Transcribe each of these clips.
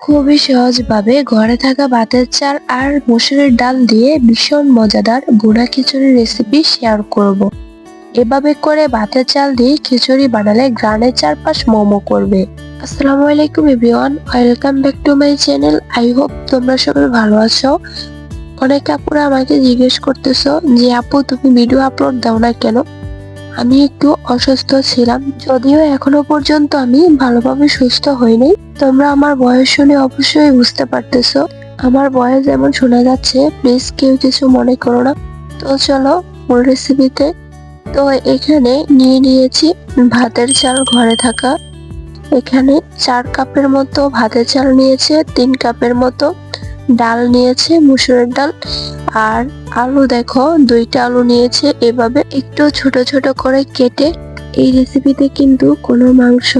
খুবই সহজভাবে ঘরে থাকা ভাতের চাল আর মসুরের ডাল দিয়ে ভীষণ মজাদার গুঁড়া খিচুড়ি রেসিপি শেয়ার করব। এভাবে করে ভাতের চাল দিয়ে খিচুড়ি বানালে গ্রানের চারপাশ মোমো করবে। আসসালামু আলাইকুম everyone welcome back to my channel I hope তোমরা সবাই ভালো আছো। অনেক আপুরা আমাকে জিজ্ঞেস করতেছো যে, আপু, তুমি ভিডিও আপলোড দাও না কেন? আমি একটু অসুস্থ ছিলাম। যদিও এখনও পর্যন্ত আমি ভালোভাবে সুস্থ হইনি। তোমরা আমার বয়স শুনে অবশ্যই বুঝতে পারতেছো। আমার বয়স যেমন শোনা যাচ্ছে প্লিজ কেউ কিছু মনে করো না। তো চলো, মূল রেসিপিতে তো এখানে নিয়ে নিয়েছি ভাতের চাল ঘরে থাকা। এখানে চার কাপের মতো ভাতের চাল নিয়েছে, তিন কাপের মতো। ডাল নিয়েছে, মুসুরের ডাল আর আলু দেখো, দুইটা আলু নিয়েছে। এভাবে একটু ছোট ছোট করে কেটে এই রেসিপিতে কিন্তু কোনো মাংস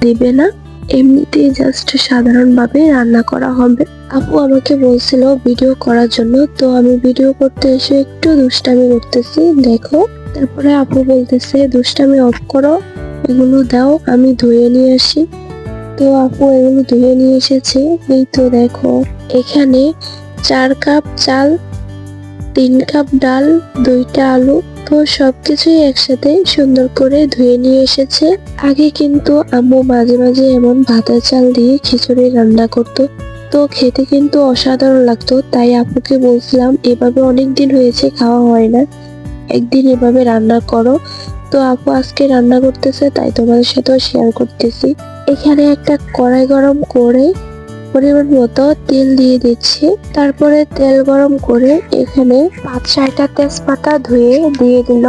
দিবে না। এমনিতেই জাস্ট সাধারণভাবে রান্না করা হবে। আপু আমাকে বলছিল ভিডিও করার জন্য, তো আমি ভিডিও করতে এসে একটু দুষ্টামি করতেছি, দেখো। তারপরে আপু বলতেছে, দুষ্টামি অফ করো, এগুলো দাও, আমি ধুয়ে নিয়ে আসি। তো আপু এগুলো ধুয়ে নিয়ে এসেছে, এই তো দেখো। এখানে চার কাপ চাল, তিন কাপ ডাল, দুইটা আলু তো সবকিছুই একসাথে সুন্দর করে ধুয়ে নিয়ে এসেছে। আগে কিন্তু আম্মু মাঝে মাঝে এমন ভাতের চাল দিয়ে খিচুড়ি রান্না করতো। তো খেতে কিন্তু অসাধারণ লাগতো, তাই আপুকে বলছিলাম, এভাবে অনেক দিন হয়েছে খাওয়া হয় না। একদিন এভাবে রান্না করো। তো আপু আজকে রান্না করতেছে, তাই তোমাদের সাথেও শেয়ার করতেছি। এখানে একটা কড়াই গরম করে পরিমাণ মতো তেল দিয়ে দিচ্ছি। তারপরে তেল গরম করে এখানে পাঁচ ছয়টা তেজপাতা ধুয়ে দিয়ে দিল।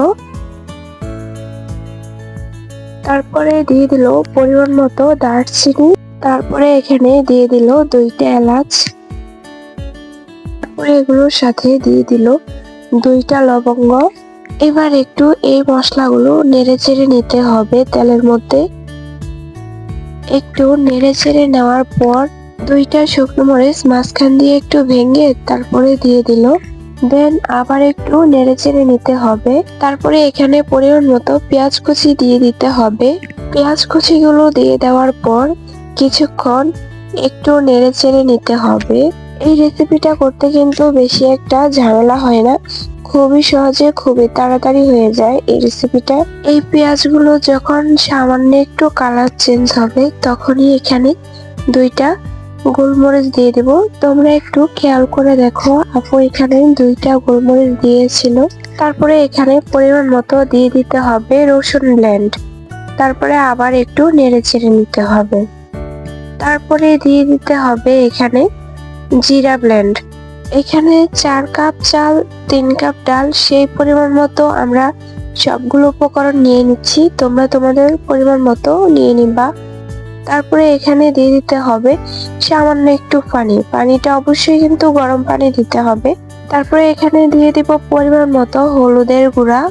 তারপরে দিয়ে দিল পরিমাণ মতো দারচিনি। তারপরে এখানে দিয়ে দিল দুইটা এলাচ। তারপরে এগুলোর সাথে দিয়ে দিল দুইটা লবঙ্গ। এবার একটু এই মশলাগুলো নেড়ে চেড়ে নিতে হবে তেলের মধ্যে। একটু নেড়ে চেড়ে নেওয়ার পর দুইটা শুকনো মরিচ মাঝখান দিয়ে একটু ভেঙে তারপরে দিয়ে দিল। দেন আবার একটু নেড়ে চেড়ে নিতে হবে। তারপরে এখানে পরিমাণ মতো পেঁয়াজ কুচি দিয়ে দিতে হবে। পেঁয়াজ কুচিগুলো দিয়ে দেওয়ার পর কিছুক্ষণ একটু নেড়ে চেড়ে নিতে হবে। এই রেসিপিটা করতে কিন্তু বেশি একটা ঝামেলা হয় না। খুবই সহজে খুবই তাড়াতাড়ি হয়ে যায় এই রেসিপিটা এই পেঁয়াজগুলো যখন সামান্য একটু কালার চেঞ্জ হবে, তখনই এখানে দুইটা গোলমরিচ দিয়ে দেব। তোমরা একটু খেয়াল করে দেখো, আপু এখানে দুইটা গোলমরিচ দিয়েছিল। তারপরে এখানে পরিমাণ মতো দিয়ে দিতে হবে রসুন ব্লেন্ড তারপরে আবার একটু নেড়ে চেড়ে নিতে হবে। তারপরে দিয়ে দিতে হবে এখানে জিরা ব্লেন্ড এখানে চার কাপ চাল, তিন কাপ ডাল, সেই পরিমাণ মতো আমরা সবগুলো উপকরণ নিয়ে নিচ্ছি। তোমরা তোমাদের পরিমাণ মতো নিয়ে নিবা। তারপরে এখানে দিয়ে দিতে হবে সামান্য একটু পানি। পানিটা অবশ্যই কিন্তু গরম পানি দিতে হবে। তারপরে এখানে দিয়ে দিব পরিমাণ মতো হলুদের গুঁড়া।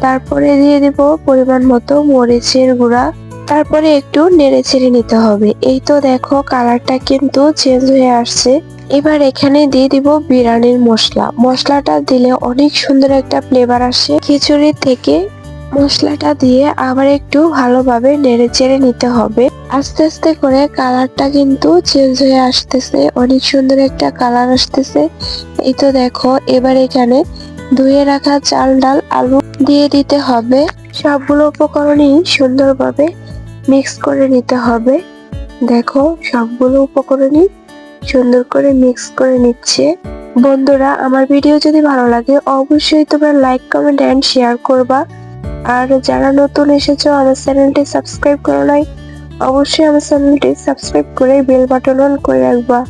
তারপরে দিয়ে দিব পরিমাণ মতো মরিচের গুঁড়া। তারপরে একটু নেড়ে ছেড়ে নিতে হবে। এই তো দেখো কালারটা কিন্তু চেঞ্জ হয়ে আসছে। এবার এখানে দিয়ে দিব বিরিয়ানির মশলা। মশলাটা দিলে অনেক সুন্দর একটা ফ্লেভার আসে। খিচুড়ি থেকে মশলাটা দিয়ে আবার একটু ভালোভাবে নেড়ে চেড়ে নিতে হবে। আস্তে আস্তে করে কালারটা কিন্তু চেঞ্জ হয়ে আসতেছে। অনেক সুন্দর একটা কালার আসতেছে। এই তো দেখো, এবার এখানে ধুয়ে রাখা চাল, ডাল, আলু দিয়ে দিতে হবে। সবগুলো উপকরণই সুন্দরভাবে মিক্স করে নিতে হবে। দেখো, সবগুলো উপকরণই সুন্দর করে মিক্স করে নিচ্ছে। বন্ধুরা, আমার ভিডিও যদি ভালো লাগে, অবশ্যই তোমরা লাইক কমেন্ট এন্ড শেয়ার করবা। আর যারা নতুন এসেছ, আমার চ্যানেলটি সাবস্ক্রাইব করো নাই, অবশ্যই আমার চ্যানেলটি সাবস্ক্রাইব করে বেল বাটন অন করে রাখবা,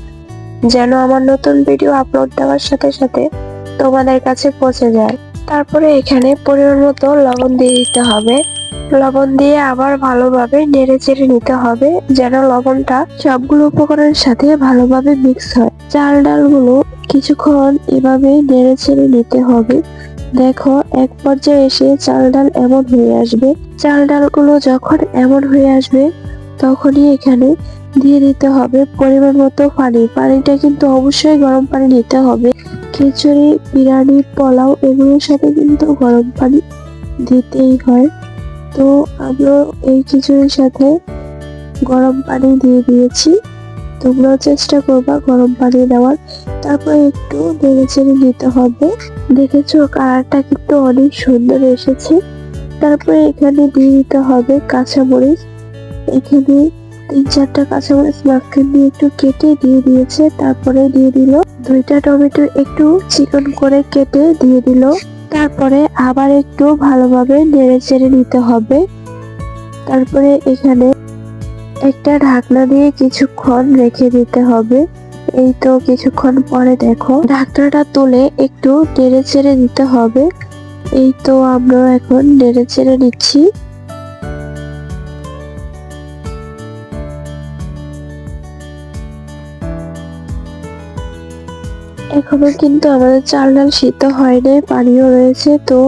যেন আমার নতুন ভিডিও আপলোড দেওয়ার সাথে সাথে তোমাদের কাছে পৌঁছে যায়। তারপরে এখানে পরিমাণ মতো লবণ দিয়ে দিতে হবে। লবণ দিয়ে আবার ভালোভাবে নেড়ে চেড়ে নিতে হবে, যেন লবণটা সবগুলো উপকরণের সাথে ভালোভাবে মিক্স হয়। চাল ডালগুলো কিছুক্ষণ এভাবে নেড়ে চেড়ে নিতে হবে। দেখো, এক পর্যায়ে এসে চাল ডাল এমন হয়ে আসবে। চাল ডালগুলো যখন এমন হয়ে আসবে, তখনই এখানে দিয়ে দিতে হবে পরিমাণ মতো পানি। পানিটা কিন্তু অবশ্যই গরম পানি নিতে হবে। খিচুড়ি, বিরিয়ানি, পোলাও এগুলোর সাথে কিন্তু গরম পানি দিতেই হয়। তো আমরা এই খিচুড়ির সাথে গরম পানি দিয়ে দিয়েছি। তোমরাও চেষ্টা করবা গরম পানি দেওয়ার। তারপরে একটু নেড়ে চেড়ে নিতে হবে। দেখেছ, কালারটা কিন্তু অনেক সুন্দর এসেছে। তারপরে এখানে দিয়ে দিতে হবে কাঁচামরিচ। এখানে তিন চারটা কাঁচামরিচ মাঝখান দিয়ে একটু কেটে দিয়ে দিয়েছে। তারপরে দিয়ে দিল দুইটা টমেটো একটু চিকন করে কেটে দিয়ে দিল। তারপরে আবার একটু ভালোভাবে নেড়ে চেড়ে নিতে হবে। তারপরে এখানে একটা ঢাকনা দিয়ে কিছুক্ষণ রেখে দিতে হবে। এই তো কিছুক্ষণ পরে দেখো, ঢাকনাটা তুলে একটু নেড়ে চেড়ে দিতে হবে। এই তো আমরা এখন নেড়ে চেড়ে নিচ্ছি। এখনও কিন্তু আমাদের চাল ডাল সিদ্ধ হয় নাই পানিও রয়েছে, তো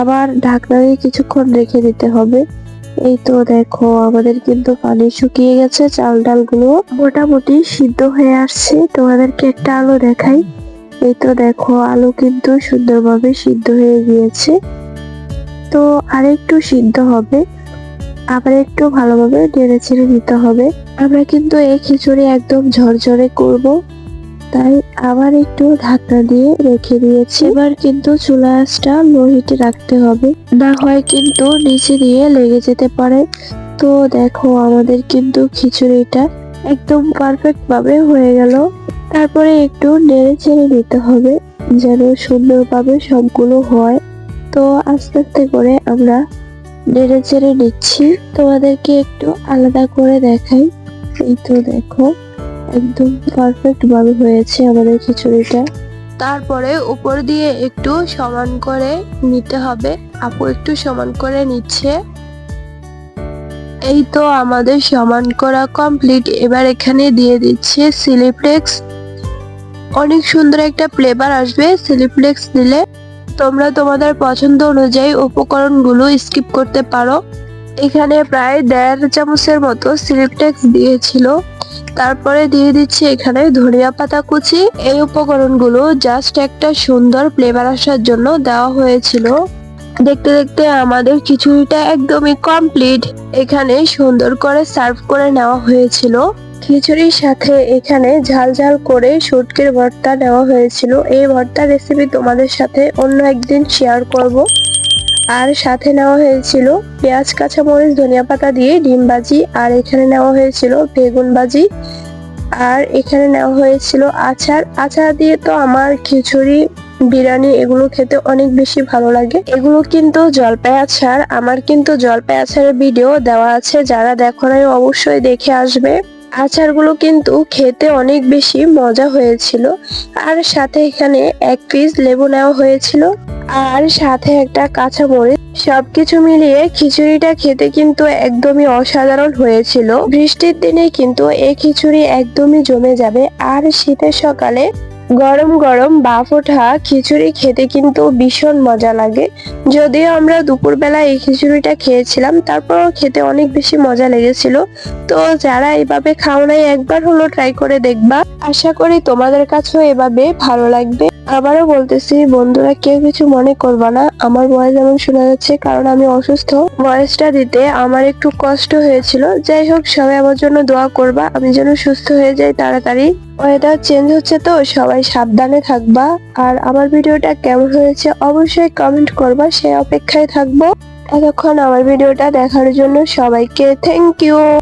আবার ঢাকনা দিয়ে কিছুক্ষণ রেখে দিতে হবে। এই তো দেখো, আমাদের কিন্তু পানি শুকিয়ে গেছে চাল ডালগুলো মোটামুটি সিদ্ধ হয়ে আসছে। তোমাদেরকে একটা আলু দেখাই। এই তো দেখো, আলু কিন্তু সুন্দরভাবে সিদ্ধ হয়ে গিয়েছে। তো আরেকটু সিদ্ধ হবে, আবার একটু ভালোভাবে নেড়ে ছেড়ে নিতে হবে। আমরা কিন্তু এই খিচুড়ি একদম ঝরঝরে করব। তাই আবার একটু ঢাকনা দিয়ে রেখে দিয়েছি। এবার কিন্তু চুলা আঁচটা লো হিটে রাখতে হবে। না হয় কিন্তু নিচে দিয়ে লেগে যেতে পারে। তো দেখো আমাদের কিন্তু খিচুড়িটা একদম পারফেক্ট ভাবে হয়ে গেল। তারপরে একটু নেড়ে ছেড়ে নিতে হবে যেন সুন্দরভাবে সবগুলো হয়। তো আস্তে আস্তে করে আমরা নেড়ে চেড়ে নিচ্ছি। তোমাদেরকে একটু আলাদা করে দেখাই। এই তো দেখো। একদম পারফেক্ট ভাবে হয়েছে আমাদের খিচুড়িটা। তারপরে উপর দিয়ে একটু সমান করে নিতে হবে। আপু একটু সমান করে নিচ্ছে। এই তো আমাদের সমান করা কমপ্লিট এবার এখানে দিয়ে দিচ্ছে সিলিপ্লেক্স অনেক সুন্দর একটা ফ্লেভার আসবে সিলিপ্লেক্স দিলে। তোমরা তোমাদের পছন্দ অনুযায়ী উপকরণগুলো স্কিপ করতে পারো। এখানে প্রায় দেড় চামচের মতো সিলিপ্লেক্স দিয়েছিল। তারপরে দিয়ে দিচ্ছি এখানে ধনিয়া পাতা কুচি। এই উপকরণগুলো জাস্ট একটা সুন্দর ফ্লেভার আসার জন্য দেওয়া হয়েছিল। দেখতে দেখতে আমাদের খিচুড়িটা একদমই কমপ্লিট এখানে সুন্দর করে সার্ভ করে নেওয়া হয়েছিল। খিচুড়ির সাথে এখানে ঝাল ঝাল করে শুটকির ভর্তা নেওয়া হয়েছিল। এই ভর্তার রেসিপি তোমাদের সাথে অন্য একদিন শেয়ার করব। আর সাথে নেওয়া হয়েছিল পেঁয়াজ, কাঁচামরিচ, ধনিয়া পাতা দিয়ে ডিম ভাজি, আর এখানে নেওয়া হয়েছিল বেগুন ভাজি, আর এখানে নেওয়া হয়েছিল আচার। আচার দিয়ে তো আমার খিচুড়ি, বিরিয়ানি এগুলো খেতে অনেক বেশি ভালো লাগে। এগুলো কিন্তু জলপাই আচার। আমার কিন্তু জলপাই আচারের ভিডিও দেওয়া আছে, যারা দেখো নাই অবশ্যই দেখে আসবে। আচারগুলো কিন্তু খেতে অনেক বেশি মজা হয়েছিল। আর সাথে এখানে এক পিস লেবু নেওয়া হয়েছিল। আর সাথে একটা কাঁচা মরিচ সবকিছু মিলিয়ে খিচুড়িটা খেতে কিন্তু একদমই অসাধারণ হয়েছিল। বৃষ্টির দিনে কিন্তু এই খিচুড়ি একদমই জমে যাবে। আর শীতের সকালে গরম গরম বাফ ওঠা খিচুড়ি খেতে কিন্তু ভীষণ মজা লাগে। যদিও আমরা দুপুরবেলা এই খিচুড়িটা খেয়েছিলাম, তারপরও খেতে অনেক বেশি মজা লেগেছিল। তো যারা এভাবে খাও নাই, একবার হলো ট্রাই করে দেখবা। আশা করি তোমাদের কাছেও এভাবে ভালো লাগবে। আবারও বলতেছি, বন্ধুরা, কেউ কিছু মনে করবা না। আমার ভয়েস এমন শোনা যাচ্ছে, কারণ আমি অসুস্থ। ভয়েসটা দিতে আমার একটু কষ্ট হয়েছিল। যাই হোক, সবাই আমার জন্য দোয়া করবা। আমি যেন সুস্থ হয়ে যাই তাড়াতাড়ি। ওয়েদার চেঞ্জ হচ্ছে তো, সবাই সাবধানে থাকবা। আর আমার ভিডিওটা কেমন হয়েছে অবশ্যই কমেন্ট করবা, সেই অপেক্ষায় থাকব। এতক্ষণ আমার ভিডিওটা দেখার জন্য সবাইকে থ্যাংক ইউ